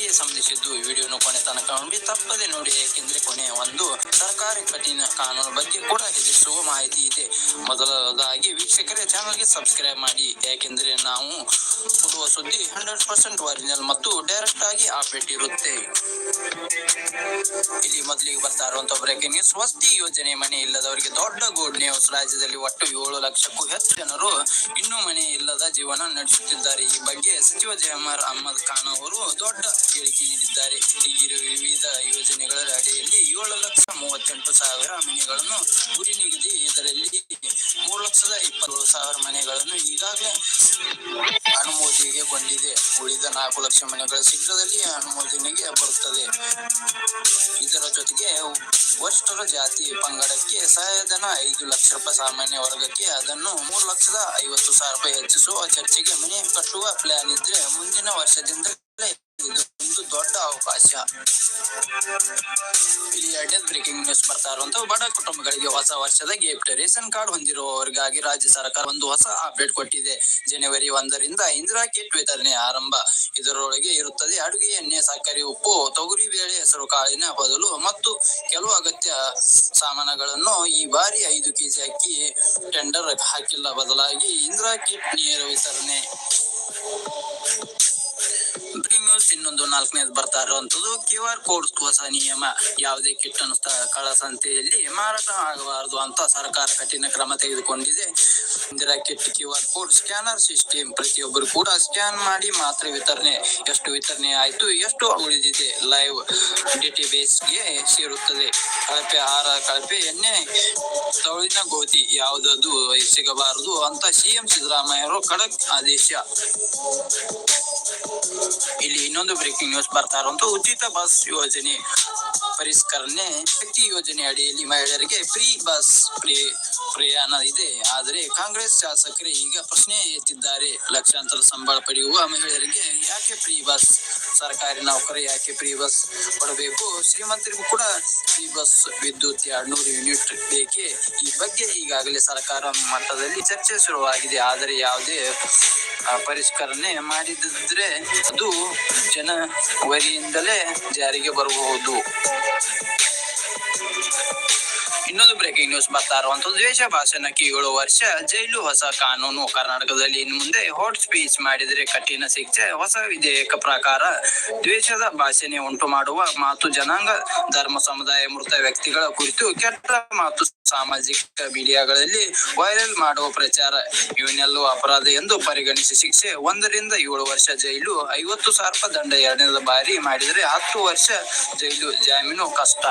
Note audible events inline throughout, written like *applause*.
ಆಗಿ ಸಂಬಂಧಿಸಿದ್ದು ವಿಡಿಯೋನು ಕೊನೆ ತನಕ ನೋಡಿ, ತಪ್ಪದೆ ನೋಡಿ, ಏಕೆಂದ್ರೆ ಕೊನೆ ಒಂದು ಸರ್ಕಾರಿ ಕಠಿಣ ಕಾನೂನು ಬಗ್ಗೆ ಕೂಡ ಹೆದರಿಸುವ ಮಾಹಿತಿ ಇದೆ. ಮೊದಲದಾಗಿ ವೀಕ್ಷಕರೇ, ಚಾನಲ್ಗೆ ಸಬ್ಸ್ಕ್ರೈಬ್ ಮಾಡಿ. ಯಾಕೆಂದ್ರೆ ನಾವು ಕೊಡುವ ಸುದ್ದಿ ಹಂಡ್ರೆಡ್ ಪರ್ಸೆಂಟ್ ಒರಿಜಿನಲ್ ಮತ್ತು ಡೈರೆಕ್ಟ್ ಆಗಿ ಅಪ್ಡೇಟ್ ಇರುತ್ತೆ. ಇಲ್ಲಿ ಮೊದಲಿಗೆ ಬರ್ತಾ ಇರುವಂತಹ ಬ್ರೇಕಿಂಗ್ ನ್ಯೂಸ್ ವಸ್ತಿ ಯೋಜನೆ ಮನೆ ಇಲ್ಲದವರಿಗೆ ದೊಡ್ಡ ಗುಡ್ ನ್ಯೂಸ್ ರಾಜ್ಯದಲ್ಲಿ ಒಟ್ಟು ಏಳು ಲಕ್ಷಕ್ಕೂ ಹೆಚ್ಚು ಜನರು ಇನ್ನೂ ಮನೆ ಇಲ್ಲದ ಜೀವನ ನಡೆಸುತ್ತಿದ್ದಾರೆ. ಈ ಬಗ್ಗೆ ಸಚಿವ ಜಯಮಾರ್ ಅಹಮದ್ ಖಾನ್ ಅವರು ದೊಡ್ಡ ಹೇಳಿಕೆ ನೀಡಿದ್ದಾರೆ. ಈಗಿರುವ ವಿವಿಧ ಯೋಜನೆಗಳ ಅಡಿಯಲ್ಲಿ ಏಳು ಲಕ್ಷ ಮೂವತ್ತೆಂಟು ಸಾವಿರ ಮನೆಗಳನ್ನು ಗುರಿ ನಿಗದಿ ಇದರಲ್ಲಿ ಮೂರು ಲಕ್ಷದ ಇಪ್ಪತ್ತೇಳು ಸಾವಿರ ಮನೆಗಳನ್ನು ಈಗಾಗಲೇ ಅನುಮೋದನೆಗೆ ಬಂದಿದೆ. ಉಳಿದ ನಾಲ್ಕು ಲಕ್ಷ ಮನೆಗಳ ಶೀಘ್ರದಲ್ಲಿ ಅನುಮೋದನೆಗೆ ಬರುತ್ತದೆ. ಇದರ ಜೊತೆಗೆ ವರಿಷ್ಠರ ಜಾತಿ ಪಂಗಡಕ್ಕೆ ಸಹಾಯಧನ ಐದು ಲಕ್ಷ ರೂಪಾಯಿ ಸಾಮಾನ್ಯ ವರ್ಗಕ್ಕೆ ಅದನ್ನು ಮೂರು ಲಕ್ಷದ ಐವತ್ತು ಸಾವಿರ ರೂಪಾಯಿ ಹೆಚ್ಚಿಸುವ ಚರ್ಚೆಗೆ ಮನೆ ಕಟ್ಟುವ ಪ್ಲಾನ್ ಇದ್ರೆ ಮುಂದಿನ ವರ್ಷದಿಂದಲೇ ಒಂದು ದೊಡ್ಡ ಅವಕಾಶ. ಇಲ್ಲಿ ಎರಡನೇ ಬ್ರೇಕಿಂಗ್ ನ್ಯೂಸ್ ಬರ್ತಾ ಇರುವಂತಹ ಬಡ ಕುಟುಂಬಗಳಿಗೆ ಹೊಸ ವರ್ಷದ ಗಿಫ್ಟ್ ರೇಷನ್ ಕಾರ್ಡ್ ಹೊಂದಿರುವವರಿಗಾಗಿ ರಾಜ್ಯ ಸರ್ಕಾರ ಒಂದು ಹೊಸ ಅಪ್ಡೇಟ್ ಕೊಟ್ಟಿದೆ. ಜನವರಿ ಒಂದರಿಂದ ಇಂದಿರಾ ಕಿಟ್ ವಿತರಣೆ ಆರಂಭ. ಇದರೊಳಗೆ ಇರುತ್ತದೆ ಅಡುಗೆ, ಎಣ್ಣೆ, ಸಕ್ಕರೆ, ಉಪ್ಪು, ತೊಗರಿ, ಬೇಳೆ, ಹೆಸರು, ಕಾಳಿನ ಬದಲು ಮತ್ತು ಕೆಲವು ಅಗತ್ಯ ಸಾಮಾನುಗಳನ್ನು ಈ ಬಾರಿ ಐದು ಕೆಜಿ ಅಕ್ಕಿ ಟೆಂಡರ್ ಹಾಕಿಲ್ಲ. ಬದಲಾಗಿ ಇಂದಿರಾ ಕಿಟ್ ನೇರ ವಿತರಣೆ. ನ್ಯೂಸ್ ಇನ್ನೊಂದು ನಾಲ್ಕನೇದು ಬರ್ತಾ ಇರುವಂತದ್ದು ಕ್ಯೂ ಆರ್ ಕೋಡ್ ಹೊಸ ನಿಯಮ. ಯಾವುದೇ ಕಿಟ್ ಅನ್ನು ಸ್ಥ- ಕಳ್ಳಸಂತೆಯಲ್ಲಿ ಮಾರಾಟ ಆಗಬಾರದು ಅಂತ ಸರ್ಕಾರ ಕಠಿಣ ಕ್ರಮ ತೆಗೆದುಕೊಂಡಿದೆ. Indira kit Q R code scanner system ಪ್ರತಿಯೊಬ್ಬರು ಕೂಡ ಸ್ಕ್ಯಾನ್ ಮಾಡಿ ಮಾತ್ರ ವಿತರಣೆ, ಎಷ್ಟು ವಿತರಣೆ ಆಯ್ತು, ಎಷ್ಟು ಉಳಿದಿದೆ ಲೈವ್ ಡೇಟಾಬೇಸ್ಗೆ ಸೇರುತ್ತದೆ. ಕಳಪೆ ಆಹಾರ ಕಳಪೆ ಎಣ್ಣೆ ತವಳಿನ ಗೋಧಿ ಯಾವುದದು ಸಿಗಬಾರದು ಅಂತ ಸಿಎಂ ಸಿದ್ದರಾಮಯ್ಯ ಅವರು ಖಡಕ್ ಆದೇಶ. ಇಲ್ಲಿ ಇನ್ನೊಂದು ಬ್ರೇಕಿಂಗ್ ನ್ಯೂಸ್ ಬರ್ತಾ ಇರುವಂತ ಉಚಿತ ಬಸ್ ಯೋಜನೆ ಪರಿಷ್ಕರಣೆ. ಶಕ್ತಿ ಯೋಜನೆ ಅಡಿಯಲ್ಲಿ ಮಹಿಳೆಯರಿಗೆ ಫ್ರೀ ಬಸ್ ಪ್ರಯಾಣ ಇದೆ. ಆದರೆ ಕಾಂಗ್ರೆಸ್ ಶಾಸಕರೇ ಈಗ ಪ್ರಶ್ನೆ ಎತ್ತಿದ್ದಾರೆ. ಲಕ್ಷಾಂತರ ಸಂಬಳ ಪಡೆಯುವ ಮಹಿಳೆಯರಿಗೆ ಯಾಕೆ ಫ್ರೀ ಬಸ್ ಸರ್ಕಾರಿ ನೌಕರಿ ಯಾಕೆ ಫ್ರೀ ಬಸ್ ಕೊಡಬೇಕು? ಶ್ರೀಮಂತರಿಗೂ ಕೂಡ ಫ್ರೀ ಬಸ್, ವಿದ್ಯುತ್ ಎರಡ್ನೂರು ಯೂನಿಟ್ ಬೇಕೆ? ಈ ಬಗ್ಗೆ ಈಗಾಗಲೇ ಸರ್ಕಾರ ಮಟ್ಟದಲ್ಲಿ ಚರ್ಚೆ ಶುರುವಾಗಿದೆ. ಆದರೆ ಯಾವುದೇ ಪರಿಷ್ಕರಣೆ ಮಾಡಿದ್ರೆ ಅದು ಜನವರಿಯಿಂದಲೇ ಜಾರಿಗೆ ಬರಬಹುದು. ಇನ್ನೊಂದು ಬ್ರೇಕಿಂಗ್ ನ್ಯೂಸ್ ಬರ್ತಾ ದ್ವೇಷ ಭಾಷಣಕ್ಕೆ ಏಳು ವರ್ಷ ಜೈಲು ಹೊಸ ಕಾನೂನು. ಕರ್ನಾಟಕದಲ್ಲಿ ಇನ್ನು ಮುಂದೆ ಹಾಟ್ ಸ್ಪೀಚ್ ಮಾಡಿದರೆ ಕಠಿಣ ಶಿಕ್ಷೆ, ಹೊಸ ವಿಧೇಯಕ ಪ್ರಕಾರ ದ್ವೇಷದ ಭಾಷಣೆ ಉಂಟು ಮಾಡುವ ಮಾತು ಜನಾಂಗ, ಧರ್ಮ, ಸಮುದಾಯ ಮೃತ ವ್ಯಕ್ತಿಗಳ ಕುರಿತು ಕೆಟ್ಟ ಮಾತು ಸಾಮಾಜಿಕ ಮೀಡಿಯಾಗಳಲ್ಲಿ ವೈರಲ್ ಮಾಡುವ ಪ್ರಚಾರ. ಇವನ್ನೆಲ್ಲೂ ಅಪರಾಧ ಎಂದು ಪರಿಗಣಿಸಿ ಶಿಕ್ಷೆ ಒಂದರಿಂದ ಏಳು ವರ್ಷ ಜೈಲು, ಐವತ್ತು ಸಾವಿರ ದಂಡ ಎರಡನೇ ಬಾರಿ ಮಾಡಿದರೆ ಹತ್ತು ವರ್ಷ ಜೈಲು ಜಾಮೀನು ಕಷ್ಟ.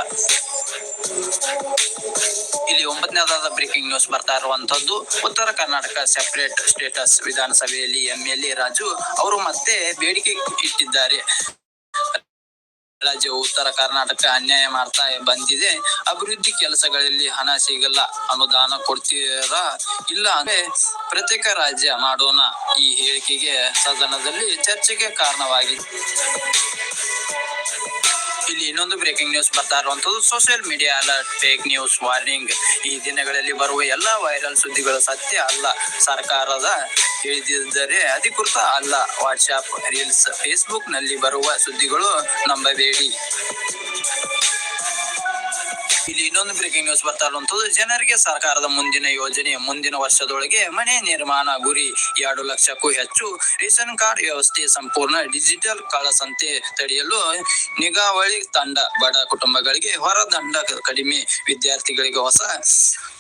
ಇಲ್ಲಿ ಒಂಬತ್ತನೇದಾದ ಬ್ರೇಕಿಂಗ್ ನ್ಯೂಸ್ ಬರ್ತಾ ಇರುವಂತದ್ದು ಉತ್ತರ ಕರ್ನಾಟಕ ಸೆಪರೇಟ್ ಸ್ಟೇಟಸ್ ವಿಧಾನಸಭೆಯಲ್ಲಿ ಎಂ ಎಲ್ ಎ ರಾಜು ಅವರು ಮತ್ತೆ ಬೇಡಿಕೆ ಇಟ್ಟಿದ್ದಾರೆ. ರಾಜ್ಯ ಉತ್ತರ ಕರ್ನಾಟಕ ಅನ್ಯಾಯ ಮಾಡ್ತಾ ಬಂದಿದೆ. ಅಭಿವೃದ್ಧಿ ಕೆಲಸಗಳಲ್ಲಿ ಹಣ ಸಿಗಲ್ಲ, ಅನುದಾನ ಕೊಡ್ತೀರಾ ಇಲ್ಲ ಅಂದ್ರೆ ಪ್ರತ್ಯೇಕ ರಾಜ್ಯ ಮಾಡೋಣ ಈ ಹೇಳಿಕೆಗೆ ಸದನದಲ್ಲಿ ಚರ್ಚೆಗೆ ಕಾರಣವಾಗಿದೆ. ಇಲ್ಲಿ ಇನ್ನೊಂದು ಬ್ರೇಕಿಂಗ್ ನ್ಯೂಸ್ ಬರ್ತಾ ಇರುವಂತದ್ದು social media alert fake news warning ಈ ದಿನಗಳಲ್ಲಿ ಬರುವ ಎಲ್ಲಾ ವೈರಲ್ ಸುದ್ದಿಗಳು ಸತ್ಯ ಅಲ್ಲ. ಸರ್ಕಾರದ ಹೇಳಿದ್ದರೆ ಅಧಿಕೃತ ಅಲ್ಲ. ವಾಟ್ಸ್ಆಪ್ ರೀಲ್ಸ್ ಫೇಸ್ಬುಕ್ನಲ್ಲಿ ಬರುವ ಸುದ್ದಿಗಳು ನಂಬಬೇಡಿ. ಇಲ್ಲಿ ಇನ್ನೊಂದು ಬ್ರೇಕಿಂಗ್ ನ್ಯೂಸ್ ಬರ್ತಾ ಇರುವಂತದ್ದು ಜನರಿಗೆ ಸರ್ಕಾರದ ಮುಂದಿನ ಯೋಜನೆ ಮುಂದಿನ ವರ್ಷದೊಳಗೆ ಮನೆ ನಿರ್ಮಾಣ ಗುರಿ ಎರಡು ಲಕ್ಷಕ್ಕೂ ಹೆಚ್ಚು. ರೇಷನ್ ಕಾರ್ಡ್ ವ್ಯವಸ್ಥೆ ಸಂಪೂರ್ಣ ಡಿಜಿಟಲ್ ಕಳಸಂತೆ ತಡೆಯಲು ನಿಗಾವಳಿ ತಂಡ, ಬಡ ಕುಟುಂಬಗಳಿಗೆ ಹೊರದಂಡ ಕಡಿಮೆ ವಿದ್ಯಾರ್ಥಿಗಳಿಗೆ ಹೊಸ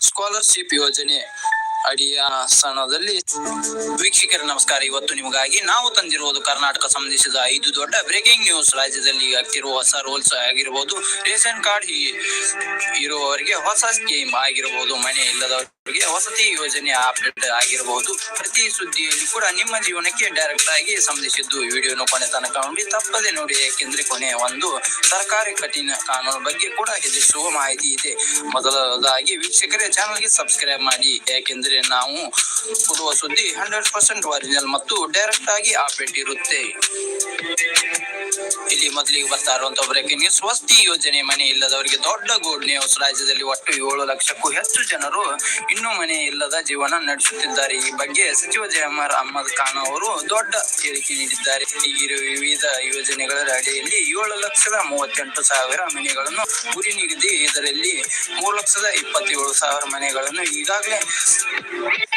ಸ್ಕಾಲರ್ಶಿಪ್ ಯೋಜನೆ. ಅಡಿಯಾಸನದಲ್ಲಿ ವೀಕ್ಷಕರ ನಮಸ್ಕಾರ. ಇವತ್ತು ನಿಮಗಾಗಿ ನಾವು ತಂದಿರುವುದು ಕರ್ನಾಟಕ ಸಂಬಂಧಿಸಿದ ಐದು ದೊಡ್ಡ ಬ್ರೇಕಿಂಗ್ ನ್ಯೂಸ್ ರಾಜ್ಯದಲ್ಲಿ ಆಗ್ತಿರುವ ಹೊಸ ರೂಲ್ಸ್ ಆಗಿರಬಹುದು ರೇಷನ್ ಕಾರ್ಡ್ ಇರುವವರಿಗೆ ಹೊಸ ಸ್ಕೀಮ್ ಆಗಿರಬಹುದು ಮನೆ ಇಲ್ಲದವರಿಗೆ ವಸತಿ ಯೋಜನೆ ಅಪ್ಡೇಟ್ ಆಗಿರಬಹುದು ಪ್ರತಿ ಸುದ್ದಿಯಲ್ಲಿ ಕೂಡ ನಿಮ್ಮ ಜೀವನಕ್ಕೆ ಡೈರೆಕ್ಟ್ ಆಗಿ ಸಂಬಂಧಿಸಿದ್ದು ವಿಡಿಯೋನ ಕೊನೆ ತನಕ ನೋಡಿ. ತಪ್ಪದೆ ನೋಡಿ ಯಾಕೆಂದ್ರೆ ಕೊನೆ ಒಂದು ಸರ್ಕಾರಿ ಕಠಿಣ ಕಾನೂನು ಬಗ್ಗೆ ಕೂಡ ಹೆದರಿಸುವ ಮಾಹಿತಿ ಇದೆ. ಮೊದಲದಾಗಿ ವೀಕ್ಷಕರೇ ಚಾನಲ್ಗೆ ಸಬ್ಸ್ಕ್ರೈಬ್ ಮಾಡಿ. ಯಾಕೆಂದ್ರೆ ನಾವು ಕೊಡುವ ಸುದ್ದಿ ಹಂಡ್ರೆಡ್ ಪರ್ಸೆಂಟ್ ಒರಿಜಿನಲ್ ಮತ್ತು ಡೈರೆಕ್ಟ್ ಆಗಿ ಅಪ್ಡೇಟ್ ಇರುತ್ತೆ. ಇಲ್ಲಿ ಮೊದಲಿಗೆ ಬರ್ತಾ ಇರುವಂತಹ ಬ್ರೇಕಿಂಗ್ ನ್ಯೂಸ್ ವಸತಿ ಯೋಜನೆ ಮನೆ ಇಲ್ಲದವರಿಗೆ ದೊಡ್ಡ ಗುಡ್ ನ್ಯೂಸ್ ರಾಜ್ಯದಲ್ಲಿ ಒಟ್ಟು ಏಳು ಲಕ್ಷಕ್ಕೂ ಹೆಚ್ಚು ಜನರು ಇನ್ನೂ ಮನೆ ಇಲ್ಲದ ಜೀವನ ನಡೆಸುತ್ತಿದ್ದಾರೆ. ಈ ಬಗ್ಗೆ ಸಚಿವ ಜಯಮರ್ ಅಹಮದ್ ಖಾನ್ ಅವರು ದೊಡ್ಡ ಹೇಳಿಕೆ ನೀಡಿದ್ದಾರೆ. ಈಗಿರುವ ವಿವಿಧ ಯೋಜನೆಗಳ ಅಡಿಯಲ್ಲಿ ಏಳು ಲಕ್ಷದ ಮೂವತ್ತೆಂಟು ಸಾವಿರ ಮನೆಗಳನ್ನು ಗುರಿ ನೀಡಿದೆ. ಇದರಲ್ಲಿ ಮೂರು ಲಕ್ಷದ ಇಪ್ಪತ್ತೇಳು ಸಾವಿರ ಮನೆಗಳನ್ನು ಈಗಾಗಲೇ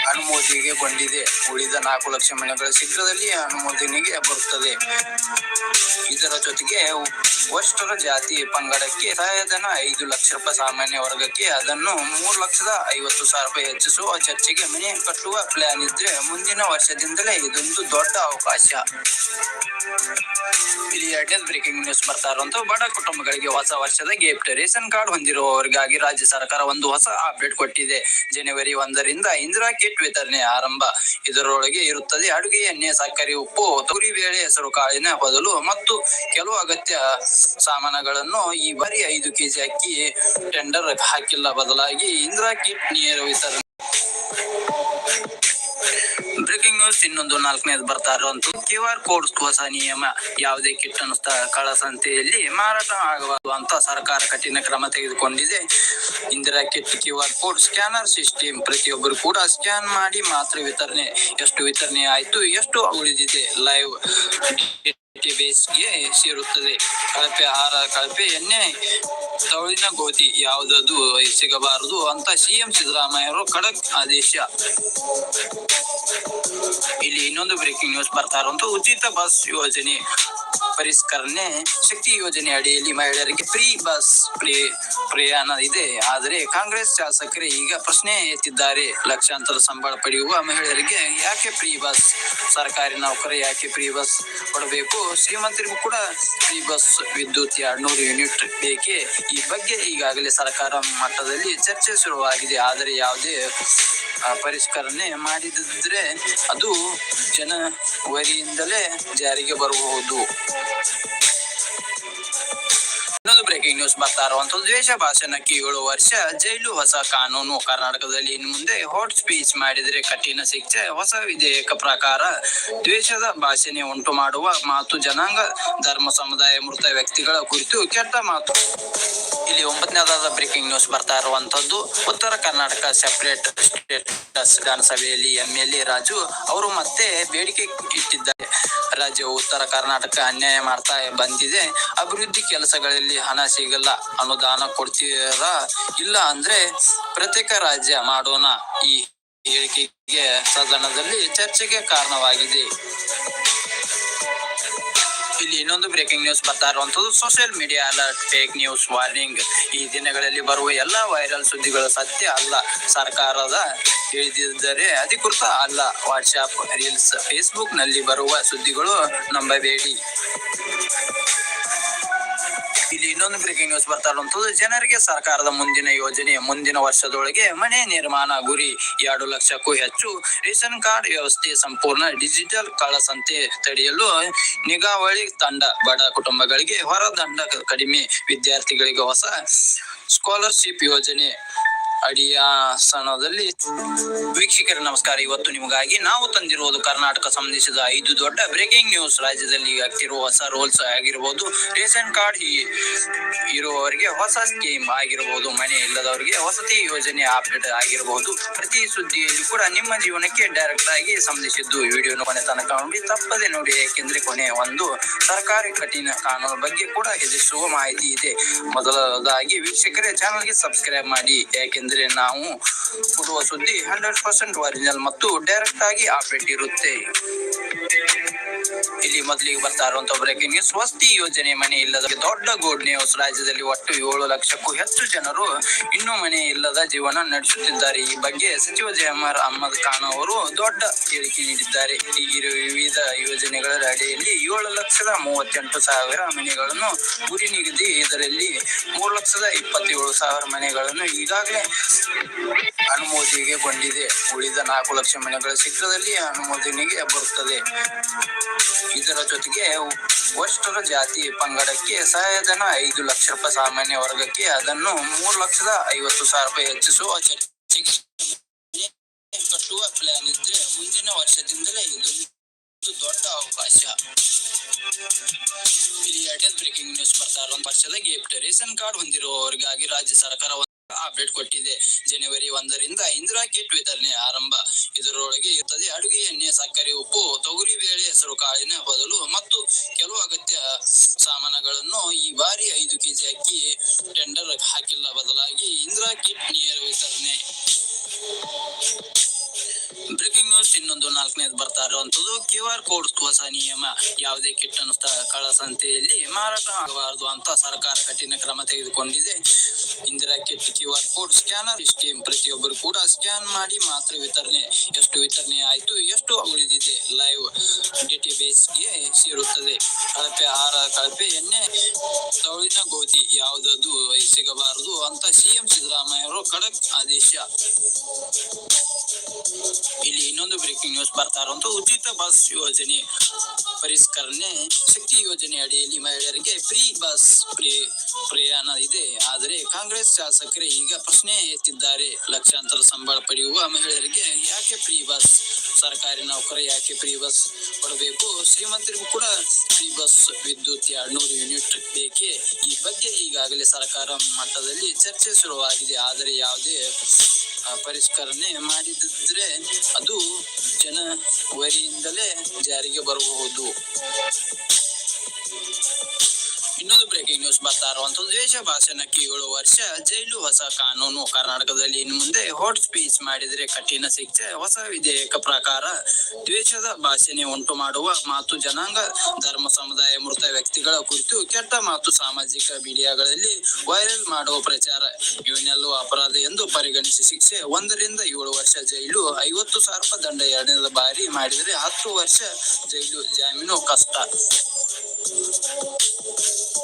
ಅನುಮೋದನೆಗೊಂಡಿದೆ ಉಳಿದ ನಾಲ್ಕು ಲಕ್ಷ ಮನೆಗಳ ಶೀಘ್ರದಲ್ಲಿ ಅನುಮೋದನೆಗೆ ಬರುತ್ತದೆ. ಇದರ ಜೊತೆಗೆ ಒಷ್ಟರ ಜಾತಿ ಪಂಗಡಕ್ಕೆ ಸಹಾಯಧನ ಐದು ಲಕ್ಷ ರೂಪಾಯಿ ಸಾಮಾನ್ಯ ವರ್ಗಕ್ಕೆ ಅದನ್ನು ಮೂರು ಲಕ್ಷದ ಐವತ್ತು ಸಾವಿರ ರೂಪಾಯಿ ಹೆಚ್ಚಿಸುವ ಚರ್ಚೆಗೆ ಮನೆ ಕಟ್ಟುವ ಪ್ಲಾನ್ ಇದ್ರೆ ಮುಂದಿನ ವರ್ಷದಿಂದಲೇ ಇದೊಂದು ದೊಡ್ಡ ಅವಕಾಶ. ಇಲ್ಲಿ ಬ್ರೇಕಿಂಗ್ ನ್ಯೂಸ್ ಬರ್ತಾ ಇರುವಂತ ಬಡ ಕುಟುಂಬಗಳಿಗೆ ಹೊಸ ವರ್ಷದ ಗಿಫ್ಟ್ ರೇಷನ್ ಕಾರ್ಡ್ ಹೊಂದಿರುವವರಿಗಾಗಿ ರಾಜ್ಯ ಸರ್ಕಾರ ಒಂದು ಹೊಸ ಅಪ್ಡೇಟ್ ಕೊಟ್ಟಿದೆ. ಜನವರಿ ಒಂದರಿಂದ ಇಂದಿರಾ ಕಿಟ್ ವಿತರಣೆ ಆರಂಭ. ಇದರೊಳಗೆ ಇರುತ್ತದೆ ಅಡುಗೆ, ಎಣ್ಣೆ, ಸಕ್ಕರೆ, ಉಪ್ಪು ತೊಗರಿ ಬೇಳೆ, ಹೆಸರು, ಕಾಳಿನ ಬದಲು ಮತ್ತು ಕೆಲವು ಅಗತ್ಯ ಸಾಮಾನುಗಳನ್ನು ಈ ಬಾರಿ ಐದು ಕೆಜಿ ಅಕ್ಕಿ ಟೆಂಡರ್ ಹಾಕಿಲ್ಲ. ಬದಲಾಗಿ ಇಂದಿರಾ ಕಿಟ್ ನೀರು ವಿತರಣೆ ಇನ್ನೊಂದು ನಾಲ್ಕನೇದು ಬರ್ತಾ ಇರುವಂತ ಕ್ಯೂ ಆರ್ ಕೋಡ್ ಹೊಸ ನಿಯಮ, ಯಾವುದೇ ಕಿಟ್ ಅನ್ನು ಸ್ಥ- ಕಳಸಂತೆಯಲ್ಲಿ ಮಾರಾಟ ಆಗಬಾರದು ಅಂತ ಸರ್ಕಾರ ಕಠಿಣ ಕ್ರಮ ತೆಗೆದುಕೊಂಡಿದೆ. Indira kit Q R code scanner system ಪ್ರತಿಯೊಬ್ಬರು ಕೂಡ ಸ್ಕ್ಯಾನ್ ಮಾಡಿ ಮಾತ್ರ ವಿತರಣೆ, ಎಷ್ಟು ವಿತರಣೆ ಆಯ್ತು, ಎಷ್ಟು ಉಳಿದಿದೆ, ಲೈವ್ ಬೇಸ್ಗೆ ಸೇರುತ್ತದೆ. ಕಳಪೆ ಆಹಾರ ಕಳಪೆ ಎಣ್ಣೆ ತವಳಿನ ಗೋಧಿ ಯಾವುದದು ಸಿಗಬಾರದು ಅಂತ ಸಿಎಂ ಸಿದ್ದರಾಮಯ್ಯ ಅವರು ಖಡಕ್ ಆದೇಶ. ಇಲ್ಲಿ ಇನ್ನೊಂದು ಬ್ರೇಕಿಂಗ್ ನ್ಯೂಸ್ ಬರ್ತಾ ಇರುವಂತ ಉಚಿತ ಬಸ್ ಯೋಜನೆ. ಪರಿಷ್ಕರಣೆ ಶಕ್ತಿ ಯೋಜನೆ ಅಡಿಯಲ್ಲಿ ಮಹಿಳೆಯರಿಗೆ ಫ್ರೀ ಬಸ್ ಪ್ರೇ- ಪ್ರಯಾಣ ಇದೆ. ಆದರೆ ಕಾಂಗ್ರೆಸ್ ಶಾಸಕರೇ ಈಗ ಪ್ರಶ್ನೆ ಎತ್ತಿದ್ದಾರೆ. ಲಕ್ಷಾಂತರ ಸಂಬಳ ಪಡೆಯುವ ಮಹಿಳೆಯರಿಗೆ ಯಾಕೆ ಫ್ರೀ ಬಸ್? ಸರ್ಕಾರಿ ನೌಕರ ಯಾಕೆ ಫ್ರೀ ಬಸ್ ಕೊಡಬೇಕು? ಶ್ರೀಮಂತರಿಗೂ ಕೂಡ ಫ್ರೀ ಬಸ್ ವಿದ್ಯುತ್ ಎರಡ್ನೂರು ಯೂನಿಟ್ ಬೇಕೆ? ಈ ಬಗ್ಗೆ ಈಗಾಗಲೇ ಸರ್ಕಾರ ಮಟ್ಟದಲ್ಲಿ ಚರ್ಚೆ ಶುರುವಾಗಿದೆ. ಆದರೆ ಯಾವುದೇ ಪರಿಷ್ಕರಣೆ ಮಾಡಿದ್ರೆ ಅದು ಜನವರಿಯಿಂದಲೇ ಜಾರಿಗೆ ಬರಬಹುದು. ಇನ್ನೊಂದು ಬ್ರೇಕಿಂಗ್ ನ್ಯೂಸ್ ಬರ್ತಾ ಇರುವಂತದ್ದು, ದ್ವೇಷ ಭಾಷಣಕ್ಕೆ ಏಳು ವರ್ಷ ಜೈಲು ಹೊಸ ಕಾನೂನು. ಕರ್ನಾಟಕದಲ್ಲಿ ಇನ್ನು ಮುಂದೆ ಹಾಟ್ ಸ್ಪೀಚ್ ಮಾಡಿದರೆ ಕಠಿಣ ಶಿಕ್ಷೆ, ಹೊಸ ವಿಧೇಯಕ ಪ್ರಕಾರ ದ್ವೇಷದ ಭಾಷಣೆ ಉಂಟು ಮಾಡುವ ಮಾತು ಜನಾಂಗ, ಧರ್ಮ, ಸಮುದಾಯ, ಮೃತ ವ್ಯಕ್ತಿಗಳ ಕುರಿತು ಕೆಟ್ಟ ಮಾತು. ಇಲ್ಲಿ ಒಂಬತ್ತನೇದಾದ ಬ್ರೇಕಿಂಗ್ ನ್ಯೂಸ್ ಬರ್ತಾ ಇರುವಂತದ್ದು ಉತ್ತರ ಕರ್ನಾಟಕ ಸೆಪರೇಟ್ ಸ್ಟೇಟಸ್ ವಿಧಾನಸಭೆಯಲ್ಲಿ ಎಂ ಎಲ್ ಎ ರಾಜು ಅವರು ಮತ್ತೆ ಬೇಡಿಕೆ ಇಟ್ಟಿದ್ದಾರೆ. ರಾಜ್ಯವು ಉತ್ತರ ಕರ್ನಾಟಕ ಅನ್ಯಾಯ ಮಾಡ್ತಾ ಬಂದಿದೆ. ಅಭಿವೃದ್ಧಿ ಕೆಲಸಗಳಲ್ಲಿ ಹಣ ಸಿಗಲ್ಲ, ಅನುದಾನ ಕೊಡ್ತೀರ ಇಲ್ಲ ಅಂದ್ರೆ ಪ್ರತ್ಯೇಕ ರಾಜ್ಯ ಮಾಡೋಣ ಈ ಹೇಳಿಕೆಗೆ ಸದನದಲ್ಲಿ ಚರ್ಚೆಗೆ ಕಾರಣವಾಗಿದೆ. ಇಲ್ಲಿ ಇನ್ನೊಂದು ಬ್ರೇಕಿಂಗ್ ನ್ಯೂಸ್ ಬರ್ತಾ ಇರುವಂತದ್ದು social media alert fake news warning ಈ ದಿನಗಳಲ್ಲಿ ಬರುವ ಎಲ್ಲಾ ವೈರಲ್ ಸುದ್ದಿಗಳು ಸತ್ಯ ಅಲ್ಲ. ಸರ್ಕಾರದ ತಿಳಿದಿದ್ದರೆ ಅಧಿಕೃತ ಅಲ್ಲ. ವಾಟ್ಸ್ಆಪ್ ರೀಲ್ಸ್ ಫೇಸ್ಬುಕ್ನಲ್ಲಿ ಬರುವ ಸುದ್ದಿಗಳು ನಂಬಬೇಡಿ. ಇಲ್ಲಿ ಇನ್ನೊಂದು ಬ್ರೇಕಿಂಗ್ ನ್ಯೂಸ್ ಬರ್ತಾ ಇರುವಂತದ್ದು ಜನರಿಗೆ ಸರ್ಕಾರದ ಮುಂದಿನ ಯೋಜನೆ ಮುಂದಿನ ವರ್ಷದೊಳಗೆ ಮನೆ ನಿರ್ಮಾಣ ಗುರಿ ಎರಡು ಲಕ್ಷಕ್ಕೂ ಹೆಚ್ಚು. ರೇಷನ್ ಕಾರ್ಡ್ ವ್ಯವಸ್ಥೆ ಸಂಪೂರ್ಣ ಡಿಜಿಟಲ್ ಕಳಸಂತೆ ತಡೆಯಲು ನಿಗಾವಳಿ ತಂಡ, ಬಡ ಕುಟುಂಬಗಳಿಗೆ ಹೊರದಂಡ ಕಡಿಮೆ ವಿದ್ಯಾರ್ಥಿಗಳಿಗೆ ಹೊಸ ಸ್ಕಾಲರ್ಶಿಪ್ ಯೋಜನೆ ಅಡಿಯಾಸನದಲ್ಲಿ ವೀಕ್ಷಕರ ನಮಸ್ಕಾರ. ಇವತ್ತು ನಿಮಗಾಗಿ ನಾವು ತಂದಿರುವುದು ಕರ್ನಾಟಕ ಸಂಬಂಧಿಸಿದ ಐದು ದೊಡ್ಡ ಬ್ರೇಕಿಂಗ್ ನ್ಯೂಸ್ ರಾಜ್ಯದಲ್ಲಿ ಆಗ್ತಿರುವ ಹೊಸ ರೂಲ್ಸ್ ಆಗಿರಬಹುದು ರೇಷನ್ ಕಾರ್ಡ್ ಇರುವವರಿಗೆ ಹೊಸ ಸ್ಕೀಮ್ ಆಗಿರಬಹುದು ಮನೆ ಇಲ್ಲದವರಿಗೆ ವಸತಿ ಯೋಜನೆ ಅಪ್ಡೇಟ್ ಆಗಿರಬಹುದು ಪ್ರತಿ ಸುದ್ದಿಯಲ್ಲಿ ಕೂಡ ನಿಮ್ಮ ಜೀವನಕ್ಕೆ ಡೈರೆಕ್ಟ್ ಆಗಿ ಸಂಬಂಧಿಸಿದ್ದು. ವಿಡಿಯೋನ ಕೊನೆ ತನಕ ನೋಡಿ, ತಪ್ಪದೆ ನೋಡಿ, ಏಕೆಂದ್ರೆ ಕೊನೆ ಒಂದು ಸರ್ಕಾರಿ ಕಠಿಣ ಕಾನೂನು ಬಗ್ಗೆ ಕೂಡ ಹೆದರಿಸುವ ಮಾಹಿತಿ ಇದೆ. ಮೊದಲದಾಗಿ ವೀಕ್ಷಕರೇ ಚಾನಲ್ಗೆ ಸಬ್ಸ್ಕ್ರೈಬ್ ಮಾಡಿ. ಯಾಕೆಂದ್ರೆ ನಾವು ಕೊಡುವ ಸುದ್ದಿ ಹಂಡ್ರೆಡ್ ಪರ್ಸೆಂಟ್ ಒರಿಜಿನಲ್ ಮತ್ತು ಡೈರೆಕ್ಟ್ ಆಗಿ ಅಪ್ಡೇಟ್ ಇರುತ್ತೆ ಇಲ್ಲಿ ಮೊದಲಿಗೆ ಬರ್ತಾ ಇರುವಂತ ಬ್ರೇಕಿಂಗ್ ನ್ಯೂಸ್ ವಸತಿ ಯೋಜನೆ ಮನೆ ಇಲ್ಲದ ದೊಡ್ಡ ಗುಡ್ ನ್ಯೂಸ್ ರಾಜ್ಯದಲ್ಲಿ ಒಟ್ಟು ಏಳು ಲಕ್ಷಕ್ಕೂ ಹೆಚ್ಚು ಜನರು ಇನ್ನೂ ಮನೆ ಇಲ್ಲದ ಜೀವನ ನಡೆಸುತ್ತಿದ್ದಾರೆ. ಈ ಬಗ್ಗೆ ಸಚಿವ ಜಯಮರ್ ಅಹಮದ್ ಖಾನ್ ಅವರು ದೊಡ್ಡ ಹೇಳಿಕೆ ನೀಡಿದ್ದಾರೆ. ಈಗಿರುವ ವಿವಿಧ ಯೋಜನೆಗಳ ಅಡಿಯಲ್ಲಿ ಏಳು ಲಕ್ಷದ ಮೂವತ್ತೆಂಟು ಸಾವಿರ ಮನೆಗಳನ್ನು ಗುರಿ ನಿಗದಿ ಇದರಲ್ಲಿ ಮೂರು ಲಕ್ಷದ ಇಪ್ಪತ್ತೇಳು ಸಾವಿರ ಮನೆಗಳನ್ನು ಈಗಾಗಲೇ ಅನುಮೋದನೆಗೊಂಡಿದೆ ಉಳಿದ ನಾಲ್ಕು ಲಕ್ಷ ಮನೆಗಳು ಶೀಘ್ರದಲ್ಲಿ ಅನುಮೋದನೆಗೆ ಬರುತ್ತದೆ. ಇದರ ಜೊತೆಗೆ ವಷ್ಟರ ಜಾತಿ ಪಂಗಡಕ್ಕೆ ಸಹಾಯಧನ ಐದು ಲಕ್ಷ ರೂಪಾಯಿ ಸಾಮಾನ್ಯ ವರ್ಗಕ್ಕೆ ಅದನ್ನು ಮೂರು ಲಕ್ಷದ ಐವತ್ತು ಸಾವಿರ ರೂಪಾಯಿ ಹೆಚ್ಚಿಸುವ ಕಟ್ಟುವ ಪ್ಲಾನ್ ಇದ್ರೆ ಮುಂದಿನ ವರ್ಷದಿಂದಲೇ ಇದು ದೊಡ್ಡ ಅವಕಾಶ. ಬ್ರೇಕಿಂಗ್ ನ್ಯೂಸ್ ಬರ್ತಾ ಇರೋ ವರ್ಷದ ಗಿಫ್ಟ್ ರೇಷನ್ ಕಾರ್ಡ್ ಹೊಂದಿರುವವರಿಗಾಗಿ ರಾಜ್ಯ ಸರ್ಕಾರ ಅಪ್ಡೇಟ್ ಕೊಟ್ಟಿದೆ. ಜನವರಿ ಒಂದರಿಂದ ಇಂದಿರಾ ಕಿಟ್ ವಿತರಣೆ ಆರಂಭ. ಇದರೊಳಗೆ ಇರುತ್ತದೆ ಅಡುಗೆ ಎಣ್ಣೆ, ಸಕ್ಕರೆ, ಉಪ್ಪು, ತೊಗರಿ, ಬೇಳೆ, ಹೆಸರು, ಕಾಳಿನ ಬದಲು ಮತ್ತು ಕೆಲವು ಅಗತ್ಯ ಸಾಮಾನುಗಳನ್ನು ಈ ಬಾರಿ ಐದು ಕೆಜಿ ಅಕ್ಕಿ ಟೆಂಡರ್ ಹಾಕಿಲ್ಲ. ಬದಲಾಗಿ ಇಂದಿರಾ ಕಿಟ್ ನೀರು ವಿತರಣೆ. ಬ್ರೇಕಿಂಗ್ ನ್ಯೂಸ್ ಇನ್ನೊಂದು ನಾಲ್ಕನೇದು ಬರ್ತಾ ಇರುವಂತದ್ದು ಕ್ಯೂ ಆರ್ ಕೋಡ್ ಹೊಸ ನಿಯಮ, ಯಾವುದೇ ಕಿಟ್ ಕಳ ಸಂತೆಯಲ್ಲಿ ಮಾರಾಟ ಆಗಬಾರದು ಅಂತ ಸರ್ಕಾರ ಕಠಿಣ ಕ್ರಮ ತೆಗೆದುಕೊಂಡಿದೆ. Indira kit Q R code scanner scheme ಪ್ರತಿಯೊಬ್ಬರು ಕೂಡ ಸ್ಕ್ಯಾನ್ ಮಾಡಿ ಮಾತ್ರ ವಿತರಣೆ, ಎಷ್ಟು ವಿತರಣೆ ಆಯ್ತು, ಎಷ್ಟು ಉಳಿದಿದೆ ಲೈವ್ ಡೇಟಾಬೇಸ್ಗೆ ಸೇರುತ್ತದೆ. ಕಳಪೆ ಆಹಾರ ಕಳಪೆ, ಎಣ್ಣೆ, ತೌಳಿನ ಗೋಧಿ ಯಾವುದದು ಸಿಗಬಾರದು ಅಂತ ಸಿಎಂ ಸಿದ್ದರಾಮಯ್ಯ ಅವರು ಖಡಕ್ ಆದೇಶ. ಇಲ್ಲಿ ಇನ್ನೊಂದು ಬ್ರೇಕಿಂಗ್ ನ್ಯೂಸ್ ಬರ್ತಾ ಉಚಿತ ಬಸ್ ಯೋಜನೆ ಪರಿಷ್ಕರಣೆ, ಶಕ್ತಿ ಯೋಜನೆ ಅಡಿಯಲ್ಲಿ ಮಹಿಳೆಯರಿಗೆ ಫ್ರೀ ಬಸ್ ಪ್ರೇ- ಪ್ರಯಾಣ ಇದೆ. ಆದರೆ ಕಾಂಗ್ರೆಸ್ ಶಾಸಕರೇ ಈಗ ಪ್ರಶ್ನೆ ಎತ್ತಿದ್ದಾರೆ. ಲಕ್ಷಾಂತರ ಸಂಬಳ ಪಡೆಯುವ ಮಹಿಳೆಯರಿಗೆ ಯಾಕೆ ಫ್ರೀ ಬಸ್ ಸರ್ಕಾರಿ ನೌಕರ ಯಾಕೆ ಫ್ರೀ ಬಸ್ ಕೊಡಬೇಕು? ಶ್ರೀಮಂತರಿಗೂ ಕೂಡ ಫ್ರೀ ಬಸ್ ವಿದ್ಯುತ್ ಎರಡ್ನೂರು ಯೂನಿಟ್ ಬೇಕೆ? ಈ ಬಗ್ಗೆ ಈಗಾಗಲೇ ಸರ್ಕಾರ ಮಟ್ಟದಲ್ಲಿ ಚರ್ಚೆ ಶುರುವಾಗಿದೆ. ಆದರೆ ಯಾವುದೇ ಪರಿಷ್ಕರಣೆ ಮಾಡಿದ್ರೆ ಅದು ಜನವರಿಯಿಂದಲೇ ಜಾರಿಗೆ ಬರಬಹುದು. ಇನ್ನೊಂದು ಬ್ರೇಕಿಂಗ್ ನ್ಯೂಸ್ ಬರ್ತಾ ಇರುವಂತದ್ದು, ದ್ವೇಷ ಭಾಷಣಕ್ಕೆ ಏಳು ವರ್ಷ ಜೈಲು ಹೊಸ ಕಾನೂನು ಕರ್ನಾಟಕದಲ್ಲಿ ಇನ್ನು ಮುಂದೆ ಹಾಟ್ ಸ್ಪೀಚ್ ಮಾಡಿದರೆ ಕಠಿಣ ಶಿಕ್ಷೆ, ಹೊಸ ವಿಧೇಯಕ ಪ್ರಕಾರ ದ್ವೇಷದ ಭಾಷಣೆ ಉಂಟು ಮಾಡುವ ಮಾತು ಜನಾಂಗ, ಧರ್ಮ, ಸಮುದಾಯ, ಮೃತ ವ್ಯಕ್ತಿಗಳ ಕುರಿತು ಕೆಟ್ಟ ಮಾತು ಸಾಮಾಜಿಕ ಮೀಡಿಯಾಗಳಲ್ಲಿ ವೈರಲ್ ಮಾಡುವ ಪ್ರಚಾರ. ಇವನ್ನೆಲ್ಲವೂ ಅಪರಾಧ ಎಂದು ಪರಿಗಣಿಸಿ ಶಿಕ್ಷೆ, ಒಂದರಿಂದ ಏಳು ವರ್ಷ ಜೈಲು, ಐವತ್ತು ಸಾವಿರ ದಂಡ ಎರಡನೇ ಬಾರಿ ಮಾಡಿದರೆ ಹತ್ತು ವರ್ಷ ಜೈಲು ಜಾಮೀನು ಕಷ್ಟ.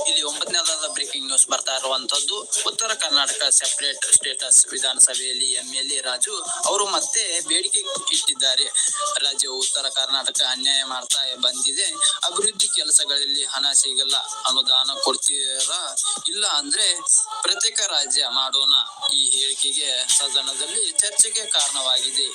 ಇಲ್ಲಿ ಒಂಬತ್ತನೇದಾದ ಬ್ರೇಕಿಂಗ್ ನ್ಯೂಸ್ ಬರ್ತಾ ಇರುವಂತದ್ದು ಉತ್ತರ ಕರ್ನಾಟಕ ಸೆಪರೇಟ್ ಸ್ಟೇಟಸ್ ವಿಧಾನಸಭೆಯಲ್ಲಿ ಎಂ ಎಲ್ ಎ ರಾಜು ಅವರು ಮತ್ತೆ ಬೇಡಿಕೆ ಇಟ್ಟಿದ್ದಾರೆ. ರಾಜ್ಯವು ಉತ್ತರ ಕರ್ನಾಟಕ ಅನ್ಯಾಯ ಮಾಡ್ತಾ ಬಂದಿದೆ. ಅಭಿವೃದ್ಧಿ ಕೆಲಸಗಳಲ್ಲಿ ಹಣ ಸಿಗಲ್ಲ, ಅನುದಾನ ಕೊಡ್ತೀರ ಇಲ್ಲ ಅಂದ್ರೆ ಪ್ರತ್ಯೇಕ ರಾಜ್ಯ ಮಾಡೋಣ ಈ ಹೇಳಿಕೆಗೆ ಸದನದಲ್ಲಿ ಚರ್ಚೆಗೆ ಕಾರಣವಾಗಿದೆ.